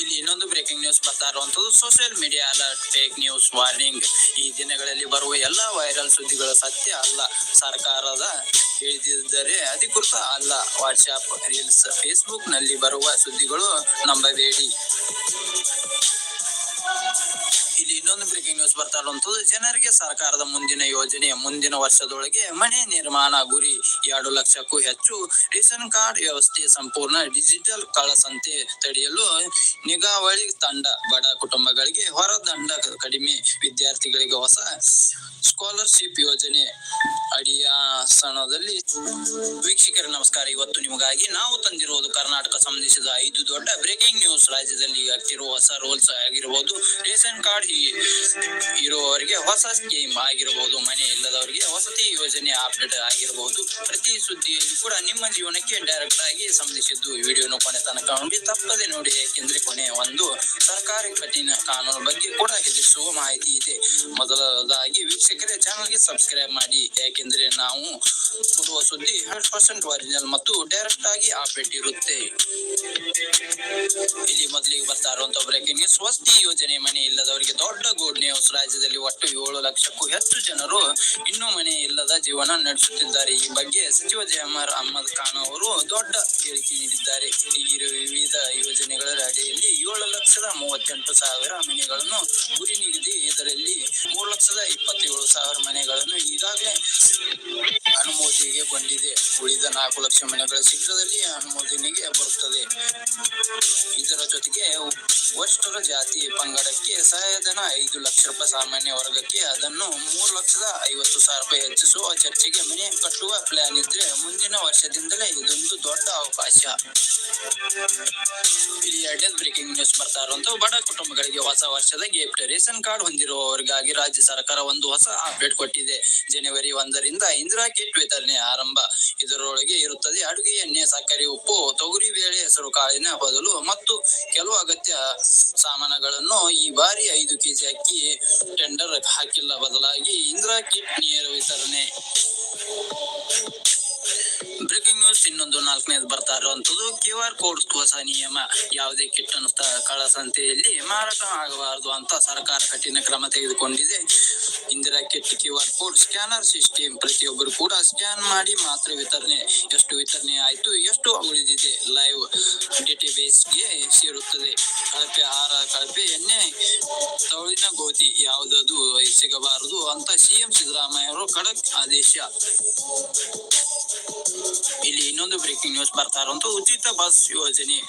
ಇಲ್ಲಿ ಇನ್ನೊಂದು ಬ್ರೇಕಿಂಗ್ ನ್ಯೂಸ್ ಬರ್ತಾ ಇರುವಂತದ್ದು social media alert fake news warning ಈ ದಿನಗಳಲ್ಲಿ ಬರುವ ಎಲ್ಲಾ ವೈರಲ್ ಸುದ್ದಿಗಳು ಸತ್ಯ ಅಲ್ಲ. ಸರ್ಕಾರದ ಹೇಳಿದ್ದರೆ ಅಧಿಕೃತ ಅಲ್ಲ. ವಾಟ್ಸ್ಆಪ್ ರೀಲ್ಸ್ ಫೇಸ್ಬುಕ್ನಲ್ಲಿ ಬರುವ ಸುದ್ದಿಗಳು ನಂಬಬೇಡಿ. ಇಲ್ಲಿ ಇನ್ನೊಂದು ಬ್ರೇಕಿಂಗ್ ನ್ಯೂಸ್ ಬರ್ತಾ ಇರುವಂತದ್ದು ಜನರಿಗೆ ಸರ್ಕಾರದ ಮುಂದಿನ ಯೋಜನೆ ಮುಂದಿನ ವರ್ಷದೊಳಗೆ ಮನೆ ನಿರ್ಮಾಣ ಗುರಿ ಎರಡು ಲಕ್ಷಕ್ಕೂ ಹೆಚ್ಚು ರೇಷನ್ ಕಾರ್ಡ್ ವ್ಯವಸ್ಥೆ ಸಂಪೂರ್ಣ ಡಿಜಿಟಲ್ ಕಳಸಂತೆ ತಡೆಯಲು ನಿಗಾವಳಿ ತಂಡ, ಬಡ ಕುಟುಂಬಗಳಿಗೆ ಹೊರದಂಡ ಕಡಿಮೆ ವಿದ್ಯಾರ್ಥಿಗಳಿಗೆ ಹೊಸ ಸ್ಕಾಲರ್ಶಿಪ್ ಯೋಜನೆ ಅಡಿಯಾಸನದಲ್ಲಿ ವೀಕ್ಷಕರ ನಮಸ್ಕಾರ. ಇವತ್ತು ನಿಮಗಾಗಿ ನಾವು ತಂದಿರುವುದು ಕರ್ನಾಟಕ ಸಂಬಂಧಿಸಿದ ಐದು ದೊಡ್ಡ ಬ್ರೇಕಿಂಗ್ ನ್ಯೂಸ್ ರಾಜ್ಯದಲ್ಲಿ ಆಗ್ತಿರುವ ಹೊಸ ರೂಲ್ಸ್ ಆಗಿರಬಹುದು ರೇಷನ್ ಕಾರ್ಡ್ ಇರುವವರಿಗೆ ಹೊಸ ಸ್ಕೀಮ್ ಆಗಿರಬಹುದು ಮನೆ ಇಲ್ಲದವರಿಗೆ ವಸತಿ ಯೋಜನೆ ಅಪ್ಡೇಟ್ ಆಗಿರಬಹುದು ಪ್ರತಿ ಸುದ್ದಿಯಲ್ಲಿ ಕೂಡ ನಿಮ್ಮ ಜೀವನಕ್ಕೆ ಡೈರೆಕ್ಟ್ ಆಗಿ ಸಂಬಂಧಿಸಿದ್ದು ವಿಡಿಯೋನ ಕೊನೆ ತನಕ ನೋಡಿ. ತಪ್ಪದೆ ನೋಡಿ ಯಾಕೆಂದ್ರೆ ಕೊನೆ ಒಂದು ಸರ್ಕಾರಿ ಕಠಿಣ ಕಾನೂನು ಬಗ್ಗೆ ಕೂಡ ಹೆದರಿಸುವ ಮಾಹಿತಿ ಇದೆ. ಮೊದಲದಾಗಿ ವೀಕ್ಷಕರೇ ಚಾನಲ್ಗೆ ಸಬ್ಸ್ಕ್ರೈಬ್ ಮಾಡಿ. ಯಾಕೆಂದ್ರೆ ನಾವು ಕೊಡುವ ಸುದ್ದಿ ಹಂಡ್ರೆಡ್ ಪರ್ಸೆಂಟ್ ಒರಿಜಿನಲ್ ಮತ್ತು ಡೈರೆಕ್ಟ್ ಆಗಿ ಅಪ್ಡೇಟ್ ಇರುತ್ತೆ. ಇಲ್ಲಿ ಮೊದಲಿಗೆ ಬರ್ತಾ ಇರುವಂತ ಬ್ರೇಕಿಂಗ್ ನ್ಯೂಸ್ ವಸತಿ ಯೋಜನೆ ಮನೆ ಇಲ್ಲದವರಿಗೆ ದೊಡ್ಡ ಗುಡ್ ನ್ಯೂಸ್ ರಾಜ್ಯದಲ್ಲಿ ಒಟ್ಟು ಏಳು ಲಕ್ಷಕ್ಕೂ ಹೆಚ್ಚು ಜನರು ಇನ್ನೂ ಮನೆ ಇಲ್ಲದ ಜೀವನ ನಡೆಸುತ್ತಿದ್ದಾರೆ. ಈ ಬಗ್ಗೆ ಸಚಿವ ಜಯಮರ್ ಅಹಮದ್ ಖಾನ್ ಅವರು ದೊಡ್ಡ ಹೇಳಿಕೆ ನೀಡಿದ್ದಾರೆ. ಈಗಿರುವ ವಿವಿಧ ಯೋಜನೆಗಳ ಅಡಿಯಲ್ಲಿ ಏಳು ಲಕ್ಷದ ಮೂವತ್ತೆಂಟು ಸಾವಿರ ಮನೆಗಳನ್ನು ಮನೆಗಳು ಶೀಘ್ರದಲ್ಲಿ ಅನುಮೋದನೆಗೆ ಬರುತ್ತದೆ. ಇದರ ಜೊತೆಗೆ ವರಿಷ್ಠರ ಜಾತಿ ಪಂಗಡಕ್ಕೆ ಸಹಾಯಧನ ಐದು ಲಕ್ಷ ರೂಪಾಯಿ ಸಾಮಾನ್ಯ ವರ್ಗಕ್ಕೆ ಅದನ್ನು ಮೂರು ಲಕ್ಷದ ಐವತ್ತು ಸಾವಿರ ರೂಪಾಯಿ ಹೆಚ್ಚಿಸುವ ಚರ್ಚೆಗೆ ಮನೆ ಕಟ್ಟುವ ಪ್ಲಾನ್ ಇದ್ರೆ ಮುಂದಿನ ವರ್ಷದಿಂದಲೇ ಇದೊಂದು ದೊಡ್ಡ ಅವಕಾಶ. ಇಲ್ಲಿ ಎರಡನೇ ಬ್ರೇಕಿಂಗ್ ನ್ಯೂಸ್ ಬರ್ತಾ ಇರುವಂತಹ ಬಡ ಕುಟುಂಬಗಳಿಗೆ ಹೊಸ ವರ್ಷದ ಗಿಫ್ಟ್ ರೇಷನ್ ಕಾರ್ಡ್ ಹೊಂದಿರುವವರಿಗಾಗಿ ರಾಜ್ಯ ಸರ್ಕಾರ ಒಂದು ಹೊಸ ಅಪ್ಡೇಟ್ ಕೊಟ್ಟಿದೆ. ಜನವರಿ ಒಂದರಿಂದ ಇಂದಿರಾ ಕಿಟ್ ವಿತರಣೆ ಆರಂಭ. ಇದರೊಳಗೆ ಇರುತ್ತದೆ. ಅಡುಗೆ ಎಣ್ಣೆ ಸಕ್ಕರೆ, ಉಪ್ಪು, ತೊಗರಿ, ಬೇಳೆ, ಹೆಸರು, ಕಾಳಿನ ಬದಲು ಮತ್ತು ಕೆಲವು ಅಗತ್ಯ ಸಾಮಾನುಗಳನ್ನು ಈ ಬಾರಿ ಐದು ಕೆಜಿ ಅಕ್ಕಿ ಟೆಂಡರ್ ಹಾಕಿಲ್ಲ. ಬದಲಾಗಿ ಇಂದಿರಾ ಕಿಟ್ ವಿತರಣೆ. ಬ್ರೇಕಿಂಗ್ ನ್ಯೂಸ್ ಇನ್ನೊಂದು ನಾಲ್ಕನೇದು ಬರ್ತಾ ಇರುವಂತದ್ದು ಕ್ಯೂ ಆರ್ ಕೋಡ್ ಹೊಸ ನಿಯಮ, ಯಾವುದೇ ಕಿಟ್ಟನ್ನು ಸ್ಥ- ಕಳಸಂತೆಯಲ್ಲಿ ಮಾರಾಟ ಆಗಬಾರದು ಅಂತ ಸರ್ಕಾರ ಕಠಿಣ ಕ್ರಮ ತೆಗೆದುಕೊಂಡಿದೆ. Indira kit, Q R code scanner system, ಪ್ರತಿಯೊಬ್ಬರು ಕೂಡ ಸ್ಕ್ಯಾನ್ ಮಾಡಿ ಮಾತ್ರ ವಿತರಣೆ, ಎಷ್ಟು ವಿತರಣೆ ಆಯ್ತು, ಎಷ್ಟು ಉಳಿದಿದೆ, ಲೈವ್ ಡೇಟಾಬೇಸ್ಗೆ ಸೇರುತ್ತದೆ. ಕಳಪೆ ಆಹಾರ ಕಳಪೆ ಎಣ್ಣೆ, ತೌಳಿನ ಗೋಧಿ ಯಾವುದದು ಸಿಗಬಾರದು ಅಂತ ಸಿಎಂ ಸಿದ್ದರಾಮಯ್ಯ ಅವರು ಖಡಕ್ ಆದೇಶ. ಇಲ್ಲಿ ಇನ್ನೊಂದು ಬ್ರೇಕಿಂಗ್ ನ್ಯೂಸ್ ಬರ್ತಾ ಇರುವಂತ ಉಚಿತ ಬಸ್ ಯೋಜನೆ.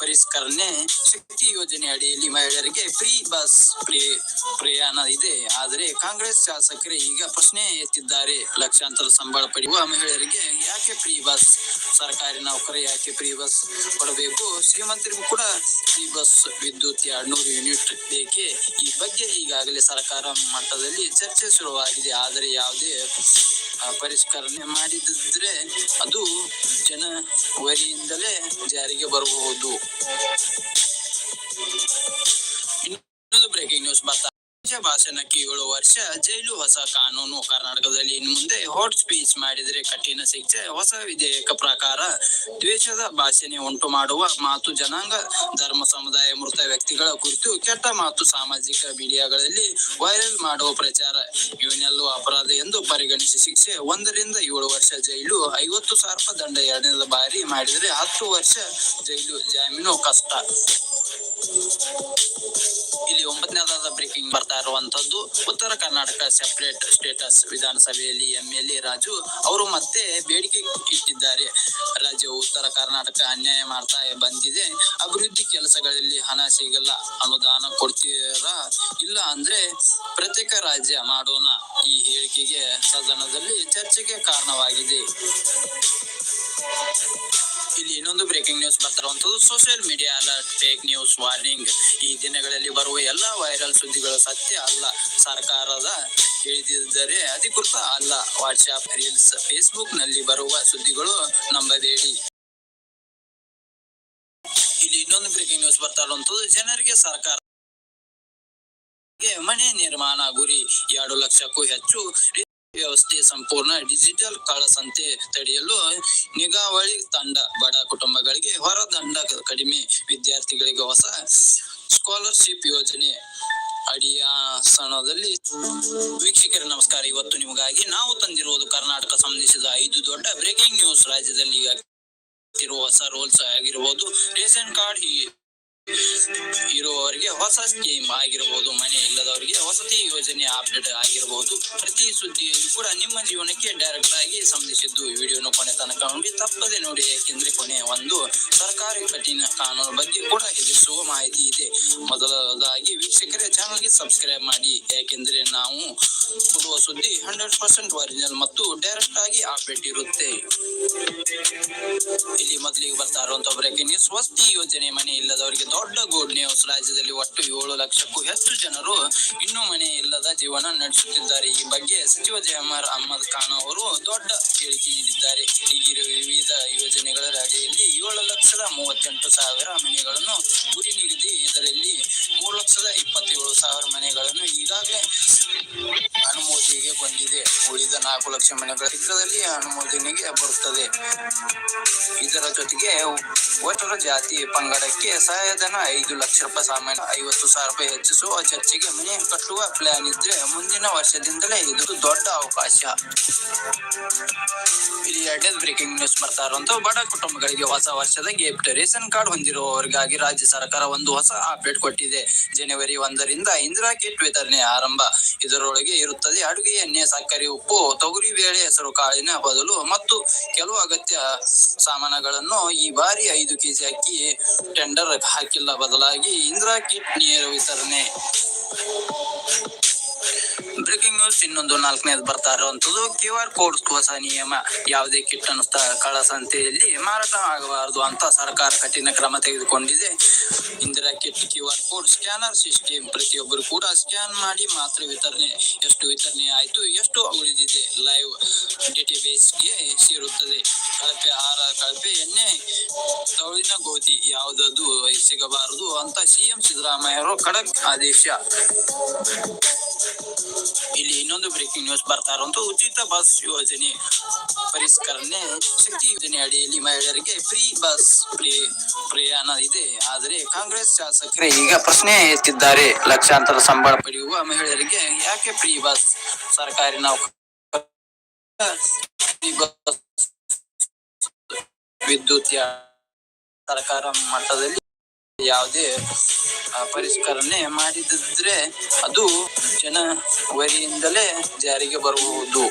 ಪರಿಷ್ಕರಣೆ ಶಕ್ತಿ ಯೋಜನೆ ಅಡಿಯಲ್ಲಿ ಮಹಿಳೆಯರಿಗೆ ಫ್ರೀ ಬಸ್ ಪ್ರೇ- ಪ್ರಯಾಣ ಇದೆ. ಆದರೆ ಕಾಂಗ್ರೆಸ್ ಶಾಸಕರೇ ಈಗ ಪ್ರಶ್ನೆ ಎತ್ತಿದ್ದಾರೆ. ಲಕ್ಷಾಂತರ ಸಂಬಳ ಪಡೆಯುವ ಮಹಿಳೆಯರಿಗೆ ಯಾಕೆ ಫ್ರೀ ಬಸ್ ಸರ್ಕಾರಿ ನೌಕರ ಯಾಕೆ ಫ್ರೀ ಬಸ್ ಕೊಡಬೇಕು? ಶ್ರೀಮಂತರಿಗೂ ಕೂಡ ಫ್ರೀ ಬಸ್ ವಿದ್ಯುತ್ ಎರಡ್ನೂರು ಯೂನಿಟ್ ಬೇಕೆ? ಈ ಬಗ್ಗೆ ಈಗಾಗಲೇ ಸರ್ಕಾರ ಮಟ್ಟದಲ್ಲಿ ಚರ್ಚೆ ಶುರುವಾಗಿದೆ. ಆದರೆ ಯಾವುದೇ ಪರಿಷ್ಕರಣೆ ಮಾಡಿದ್ರೆ ಅದು ಜನವರಿಯಿಂದಲೇ ಜಾರಿಗೆ ಬರಬಹುದು. ಇನ್ನೊಂದು ಬ್ರೇಕಿಂಗ್ ನ್ಯೂಸ್ ಬರ್ತಾ ರಾಜ್ಯ ಭಾಷಣಕ್ಕೆ ಏಳು ವರ್ಷ ಜೈಲು ಹೊಸ ಕಾನೂನು ಕರ್ನಾಟಕದಲ್ಲಿ ಇನ್ನು ಮುಂದೆ ಹಾಟ್ ಸ್ಪೀಚ್ ಮಾಡಿದರೆ ಕಠಿಣ ಶಿಕ್ಷೆ, ಹೊಸ ವಿಧೇಯಕ ಪ್ರಕಾರ ದ್ವೇಷದ ಭಾಷಣೆ ಉಂಟು ಮಾಡುವ ಮಾತು ಜನಾಂಗ, ಧರ್ಮ, ಸಮುದಾಯ, ಮೃತ ವ್ಯಕ್ತಿಗಳ ಕುರಿತು ಕೆಟ್ಟ ಮಾತು ಸಾಮಾಜಿಕ ಮೀಡಿಯಾಗಳಲ್ಲಿ ವೈರಲ್ ಮಾಡುವ ಪ್ರಚಾರ. ಇವನ್ನೆಲ್ಲೂ ಅಪರಾಧ ಎಂದು ಪರಿಗಣಿಸಿ ಶಿಕ್ಷೆ ಒಂದರಿಂದ ಏಳು ವರ್ಷ ಜೈಲು, ಐವತ್ತು ಸಾವಿರ ದಂಡ ಎರಡನೇ ಬಾರಿ ಮಾಡಿದರೆ ಹತ್ತು ವರ್ಷ ಜೈಲು ಜಾಮೀನು ಕಷ್ಟ. ಇಲ್ಲಿ ಒಂಬತ್ತನೇದಾದ ಬ್ರೇಕಿಂಗ್ ಬರ್ತಾ ಇರುವಂತದ್ದು ಉತ್ತರ ಕರ್ನಾಟಕ ಸೆಪರೇಟ್ ಸ್ಟೇಟಸ್ ವಿಧಾನಸಭೆಯಲ್ಲಿ ಎಂ ಎಲ್ ಎ ರಾಜು ಅವರು ಮತ್ತೆ ಬೇಡಿಕೆ ಇಟ್ಟಿದ್ದಾರೆ. ರಾಜ್ಯವು ಉತ್ತರ ಕರ್ನಾಟಕ ಅನ್ಯಾಯ ಮಾಡ್ತಾ ಬಂದಿದೆ. ಅಭಿವೃದ್ಧಿ ಕೆಲಸಗಳಲ್ಲಿ ಹಣ ಸಿಗಲ್ಲ, ಅನುದಾನ ಕೊಡ್ತೀರಾ ಇಲ್ಲ ಅಂದ್ರೆ ಪ್ರತ್ಯೇಕ ರಾಜ್ಯ ಮಾಡೋಣ ಈ ಹೇಳಿಕೆಗೆ ಸದನದಲ್ಲಿ ಚರ್ಚೆಗೆ ಕಾರಣವಾಗಿದೆ. ಇಲ್ಲಿ ಇನ್ನೊಂದು breaking news ಬರ್ತಿರುವಂತದ್ದು social media alert fake news warning ಈ ದಿನಗಳಲ್ಲಿ ಬರುವ ಎಲ್ಲಾ ವೈರಲ್ ಸುದ್ದಿಗಳು ಸತ್ಯ ಅಲ್ಲ. ಸರ್ಕಾರದ ಹೇಳಿದರೆ ಅಧಿಕೃತ ಅಲ್ಲ. ವಾಟ್ಸ್ಆಪ್ ರೀಲ್ಸ್ ಫೇಸ್ಬುಕ್ನಲ್ಲಿ ಬರುವ ಸುದ್ದಿಗಳು ನಂಬಬೇಡಿ. ಇಲ್ಲಿ ಇನ್ನೊಂದು ಬ್ರೇಕಿಂಗ್ ನ್ಯೂಸ್ ಬರ್ತಾ ಜನರಿಗೆ ಸರ್ಕಾರ ಮನೆ ನಿರ್ಮಾಣ ಗುರಿ. ಎರಡು ಲಕ್ಷಕ್ಕೂ ಹೆಚ್ಚು ವ್ಯವಸ್ಥೆ ಸಂಪೂರ್ಣ ಡಿಜಿಟಲ್ ಕಾಳಸಂತೆ ತಡೆಯಲು ನಿಗಾವಳಿ ತಂಡ, ಬಡ ಕುಟುಂಬಗಳಿಗೆ ಹೊರದಂಡ ಕಡಿಮೆ ವಿದ್ಯಾರ್ಥಿಗಳಿಗೆ ಹೊಸ ಸ್ಕಾಲರ್ಶಿಪ್ ಯೋಜನೆ ಅಡಿಯಾಸನದಲ್ಲಿ ವೀಕ್ಷಕರ ನಮಸ್ಕಾರ. ಇವತ್ತು ನಿಮಗಾಗಿ ನಾವು ತಂದಿರುವುದು ಕರ್ನಾಟಕ ಸಂಬಂಧಿಸಿದ ಐದು ದೊಡ್ಡ ಬ್ರೇಕಿಂಗ್ ನ್ಯೂಸ್ ರಾಜ್ಯದಲ್ಲಿ ಹೊಸ ರೂಲ್ಸ್ ಆಗಿರ್ಬೋದು. ರೇಷನ್ ಕಾರ್ಡ್ ಇರುವವರಿಗೆ ಹೊಸ ಸ್ಕೀಮ್ ಆಗಿರಬಹುದು ಮನೆ ಇಲ್ಲದವರಿಗೆ ವಸತಿ ಯೋಜನೆ ಅಪ್ಡೇಟ್ ಆಗಿರಬಹುದು ಪ್ರತಿ ಸುದ್ದಿಯಲ್ಲಿ ಕೂಡ ನಿಮ್ಮ ಜೀವನಕ್ಕೆ ಡೈರೆಕ್ಟ್ ಆಗಿ ಸಂಬಂಧಿಸಿದ್ದು ವಿಡಿಯೋನ ಕೊನೆ ತನಕ ನೋಡಿ, ತಪ್ಪದೆ ನೋಡಿ, ಯಾಕೆಂದ್ರೆ ಕೊನೆ ಒಂದು ಸರ್ಕಾರಿ ಕಠಿಣ ಕಾನೂನು ಬಗ್ಗೆ ಕೂಡ ಹೆದರಿಸುವ ಮಾಹಿತಿ ಇದೆ. ಮೊದಲದಾಗಿ ವೀಕ್ಷಕರೇ ಚಾನಲ್ಗೆ ಸಬ್ಸ್ಕ್ರೈಬ್ ಮಾಡಿ. ಯಾಕೆಂದ್ರೆ ನಾವು ಕೊಡುವ ಸುದ್ದಿ ಹಂಡ್ರೆಡ್ ಪರ್ಸೆಂಟ್ ಒರಿಜಿನಲ್ ಮತ್ತು ಡೈರೆಕ್ಟ್ ಆಗಿ ಅಪ್ಡೇಟ್ ಇರುತ್ತೆ. ಇಲ್ಲಿ ಮೊದಲಿಗೆ ಬರ್ತಾ ಇರುವಂತ ಬ್ರೇಕಿಂಗ್ ನ್ಯೂಸ್ ವಸತಿ ಯೋಜನೆ ಮನೆ ಇಲ್ಲದವರಿಗೆ ದೊಡ್ಡ ಗುಡ್ ನ್ಯೂಸ್ ರಾಜ್ಯದಲ್ಲಿ ಒಟ್ಟು ಏಳು ಲಕ್ಷಕ್ಕೂ ಹೆಚ್ಚು ಜನರು ಇನ್ನೂ ಮನೆ ಇಲ್ಲದ ಜೀವನ ನಡೆಸುತ್ತಿದ್ದಾರೆ. ಈ ಬಗ್ಗೆ ಸಚಿವ ಜಯಮರ್ ಅಹಮದ್ ಖಾನ್ ಅವರು ದೊಡ್ಡ ಹೇಳಿಕೆ ನೀಡಿದ್ದಾರೆ. ಈಗಿರುವ ವಿವಿಧ ಯೋಜನೆಗಳ ಅಡಿಯಲ್ಲಿ ಏಳು ಲಕ್ಷದ ಮೂವತ್ತೆಂಟು ಸಾವಿರ ಮನೆಗಳನ್ನು ಗುರಿ ನಿಗದಿ ಇದರಲ್ಲಿ ಮೂರು ಲಕ್ಷದ ಇಪ್ಪತ್ತೇಳು ಸಾವಿರ ಮನೆಗಳನ್ನು ಈಗಾಗಲೇ ಅನುಮೋದನೆಗೆ ಬಂದಿದೆ. ಉಳಿದ ನಾಲ್ಕು ಲಕ್ಷ ಮನೆಗಳ ಚಿತ್ರದಲ್ಲಿ ಅನುಮೋದನೆಗೆ ಬರುತ್ತದೆ. ಇದರ ಜೊತೆಗೆ ಒಟ್ಟರ ಜಾತಿ ಪಂಗಡಕ್ಕೆ ಸಹಾಯಧನ ಐದು ಲಕ್ಷ ರೂಪಾಯಿ ಸಾಮಾನ್ಯ ಐವತ್ತು ಸಾವಿರ ರೂಪಾಯಿ ಹೆಚ್ಚಿಸುವ ಚರ್ಚೆಗೆ ಮನೆ ಕಟ್ಟುವ ಪ್ಲಾನ್ ಇದ್ರೆ ಮುಂದಿನ ವರ್ಷದಿಂದಲೇ ಇದು ದೊಡ್ಡ ಅವಕಾಶ. ಇಲ್ಲಿ ಎರಡನೇ ಬ್ರೇಕಿಂಗ್ ನ್ಯೂಸ್ ಬರ್ತಾ ಇರುವಂತ ಬಡ ಕುಟುಂಬಗಳಿಗೆ ಹೊಸ ವರ್ಷದ ಗಿಫ್ಟ್ ರೇಷನ್ ಕಾರ್ಡ್ ಹೊಂದಿರುವವರಿಗಾಗಿ ರಾಜ್ಯ ಸರ್ಕಾರ ಒಂದು ಹೊಸ ಅಪ್ಡೇಟ್ ಕೊಟ್ಟಿದೆ. ಜನವರಿ ಒಂದರಿಂದ ಇಂದಿರಾ ಕಿಟ್ ವಿತರಣೆ ಆರಂಭ. ಇದರೊಳಗೆ ಇರುತ್ತದೆ. ಅಡುಗೆ ಎಣ್ಣೆ ಸಕ್ಕರೆ, ಉಪ್ಪು, ತೊಗರಿ ಬೇಳೆ ಹೆಸರು, ಕಾಳಿನ ಬದಲು ಮತ್ತು ಕೆಲವು ಅಗತ್ಯ ಸಾಮಾನುಗಳನ್ನು ಈ ಬಾರಿ ಐದು ಕೆಜಿ ಅಕ್ಕಿ ಟೆಂಡರ್ ಹಾಕಿಲ್ಲ ಬದಲಾಗಿ ಇಂದಿರಾ ಕಿಟ್ ನೇರ ವಿತರಣೆ. ಬ್ರೇಕಿಂಗ್ ನ್ಯೂಸ್ ಇನ್ನೊಂದು ನಾಲ್ಕನೇದು ಬರ್ತಾ ಇರುವಂತದ್ದು ಕ್ಯೂ ಆರ್ ಕೋಡ್ ಹೊಸ ನಿಯಮ, ಯಾವುದೇ ಕಿಟ್ ಅನ್ನಿಸ್ತ ಕಳಸಂತೆಯಲ್ಲಿ ಮಾರಾಟ ಆಗಬಾರದು ಅಂತ ಸರ್ಕಾರ ಕಠಿಣ ಕ್ರಮ ತೆಗೆದುಕೊಂಡಿದೆ. Indira kit Q R code scanner system ಪ್ರತಿಯೊಬ್ಬರು ಕೂಡ ಸ್ಕ್ಯಾನ್ ಮಾಡಿ ಮಾತ್ರ ವಿತರಣೆ, ಎಷ್ಟು ವಿತರಣೆ ಆಯಿತು, ಎಷ್ಟು ಉಳಿದಿದೆ ಲೈವ್ ಡೇಟಾಬೇಸ್ಗೆ ಸೇರುತ್ತದೆ. ಕಳಪೆ ಆಹಾರ ಕಳಪೆ, ಎಣ್ಣೆ, ತೌಳಿನ ಗೋತಿ ಯಾವುದದು ಸಿಗಬಾರದು ಅಂತ ಸಿಎಂ ಸಿದ್ದರಾಮಯ್ಯ ಅವರು ಖಡಕ್ ಆದೇಶ. ಇಲ್ಲಿ ಇನ್ನೊಂದು ಬ್ರೇಕಿಂಗ್ ನ್ಯೂಸ್ ಬರ್ತಾ ಇರುವಂತ ಉಚಿತ ಬಸ್ ಯೋಜನೆ ಪರಿಷ್ಕರಣೆ ಶಕ್ತಿ ಯೋಜನೆ ಅಡಿಯಲ್ಲಿ ಮಹಿಳೆಯರಿಗೆ ಫ್ರೀ ಬಸ್ ಪ್ರಯಾಣ ಇದೆ. ಆದರೆ ಕಾಂಗ್ರೆಸ್ ಶಾಸಕರೇ ಈಗ ಪ್ರಶ್ನೆ ಎತ್ತಿದ್ದಾರೆ. ಲಕ್ಷಾಂತರ ಸಂಬಳ ಪಡೆಯುವ ಮಹಿಳೆಯರಿಗೆ ಯಾಕೆ ಫ್ರೀ ಬಸ್ ಸರ್ಕಾರಿ ನೌಕರ ವಿದ್ಯುತ್ ಸರ್ಕಾರ ಮಟ್ಟದಲ್ಲಿ ಯಾವುದೇ ಪರಿಷ್ಕರಣೆ ಮಾಡಿದ್ರೆ ಅದು ಜನವರಿಯಿಂದಲೇ ಜಾರಿಗೆ ಬರುವುದು.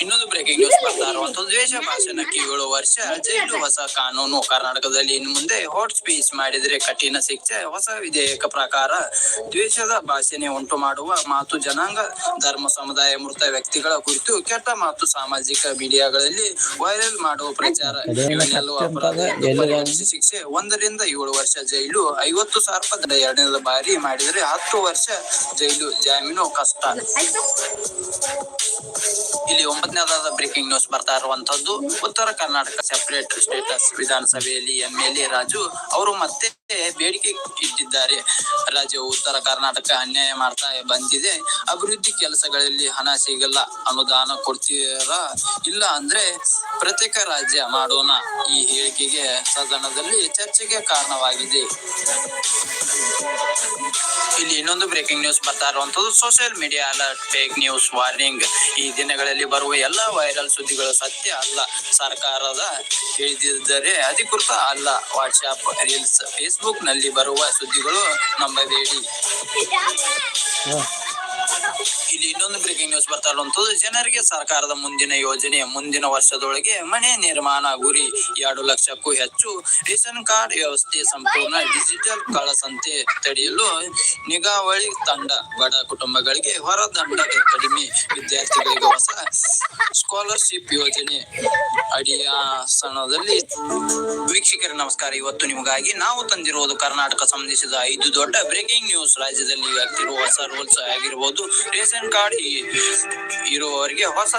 ಇನ್ನೊಂದು ಬ್ರೇಕಿಂಗ್ ನ್ಯೂಸ್ ಬರ್ತಾ ಇರುವಂತದ್ದು ದ್ವೇಷ ಭಾಷಣಕ್ಕೆ ಏಳು ವರ್ಷ. ಜೈಲು ಹೊಸ ಕಾನೂನು ಕರ್ನಾಟಕದಲ್ಲಿ ಇನ್ನು ಮುಂದೆ ಹಾಟ್ ಸ್ಪೀಚ್ ಮಾಡಿದರೆ ಕಠಿಣ ಶಿಕ್ಷೆ ಹೊಸ ವಿಧೇಯಕ ಪ್ರಕಾರ ದ್ವೇಷದ ಭಾಷಣೆ ಉಂಟು ಮಾಡುವ ಮಾತು ಜನಾಂಗ ಧರ್ಮ ಸಮುದಾಯ ಮೃತ ವ್ಯಕ್ತಿಗಳ ಕುರಿತು ಕೆಟ್ಟ ಮಾತು ಸಾಮಾಜಿಕ ಮೀಡಿಯಾಗಳಲ್ಲಿ ವೈರಲ್ ಮಾಡುವ ಪ್ರಚಾರ. ಇವನ್ನೆಲ್ಲವೂ ಅಪರಾಧ ಶಿಕ್ಷೆ ಒಂದರಿಂದ ಏಳು ವರ್ಷ ಜೈಲು ಐವತ್ತು ಸಾವಿರ ರೂಪಾಯಿ ಎರಡನೇ ಬಾರಿ ಮಾಡಿದರೆ ಹತ್ತು ವರ್ಷ ಜೈಲು. ಜಾಮೀನು ಕಷ್ಟ. ಇಲ್ಲಿ ಒಂಬತ್ತನೇದಾದ ಬ್ರೇಕಿಂಗ್ ನ್ಯೂಸ್ ಬರ್ತಾ ಇರುವಂತದ್ದು ಉತ್ತರ ಕರ್ನಾಟಕ ಸೆಪರೇಟ್ ಸ್ಟೇಟಸ್ ವಿಧಾನಸಭೆಯಲ್ಲಿ ಎಂ ಎಲ್ ಎ ರಾಜು, ಅವರು ಮತ್ತೆ ಬೇಡಿಕೆ ಇಟ್ಟಿದ್ದಾರೆ. ರಾಜ್ಯವು ಉತ್ತರ ಕರ್ನಾಟಕ ಅನ್ಯಾಯ ಮಾಡ್ತಾ ಬಂದಿದೆ. ಅಭಿವೃದ್ಧಿ ಕೆಲಸಗಳಲ್ಲಿ ಹಣ ಸಿಗಲ್ಲ ಅನುದಾನ ಕೊಡ್ತೀರಾ ಇಲ್ಲ ಅಂದ್ರೆ ಪ್ರತ್ಯೇಕ ರಾಜ್ಯ ಮಾಡೋಣ ಈ ಹೇಳಿಕೆಗೆ ಸದನದಲ್ಲಿ ಚರ್ಚೆಗೆ ಕಾರಣವಾಗಿದೆ. ಇಲ್ಲಿ ಇನ್ನೊಂದು ಬ್ರೇಕಿಂಗ್ ನ್ಯೂಸ್ ಬರ್ತಾ ಇರುವಂತದ್ದು social media alert fake news warning ಈ ದಿನಗಳಲ್ಲಿ ಬರುವ ಎಲ್ಲ ವೈರಲ್ ಸುದ್ದಿಗಳು ಸತ್ಯ ಅಲ್ಲ. ಸರ್ಕಾರದ ಹೇಳಿದ್ದರೆ ಅಧಿಕೃತ ಅಲ್ಲ. ವಾಟ್ಸ್ಆಪ್ ರೀಲ್ಸ್ ಫೇಸ್ಬುಕ್ನಲ್ಲಿ ಬರುವ ಸುದ್ದಿಗಳು ನಂಬಬೇಡಿ. *laughs* ಇಲ್ಲಿ ಇನ್ನೊಂದು ಬ್ರೇಕಿಂಗ್ ನ್ಯೂಸ್ ಬರ್ತಾ ಇರುವಂತದ್ದು ಜನರಿಗೆ ಸರ್ಕಾರದ ಮುಂದಿನ ಯೋಜನೆ ಮುಂದಿನ ವರ್ಷದೊಳಗೆ ಮನೆ ನಿರ್ಮಾಣ ಗುರಿ ಎರಡು ಲಕ್ಷಕ್ಕೂ ಹೆಚ್ಚು ರೇಷನ್ ಕಾರ್ಡ್ ವ್ಯವಸ್ಥೆ ಸಂಪೂರ್ಣ ಡಿಜಿಟಲ್ ಕಳಸಂತೆ ತಡೆಯಲು ನಿಗಾವಳಿ ತಂಡ, ಬಡ ಕುಟುಂಬಗಳಿಗೆ ಹೊರದಂಡ ಕಡಿಮೆ ವಿದ್ಯಾರ್ಥಿಗಳಿಗೆ ಹೊಸ ಸ್ಕಾಲರ್ಶಿಪ್ ಯೋಜನೆ ಅಡಿಯಾಸನದಲ್ಲಿ ವೀಕ್ಷಕರ ನಮಸ್ಕಾರ. ಇವತ್ತು ನಿಮಗಾಗಿ ನಾವು ತಂದಿರುವುದು ಕರ್ನಾಟಕ ಸಂಬಂಧಿಸಿದ ಐದು ದೊಡ್ಡ ಬ್ರೇಕಿಂಗ್ ನ್ಯೂಸ್ ರಾಜ್ಯದಲ್ಲಿ ಆಗ್ತಿರುವ ಹೊಸ ರೂಲ್ಸ್ ಆಗಿರ್ಬೋದು ರೇಷನ್ ಕಾರ್ಡ್ ಇರುವವರಿಗೆ ಹೊಸ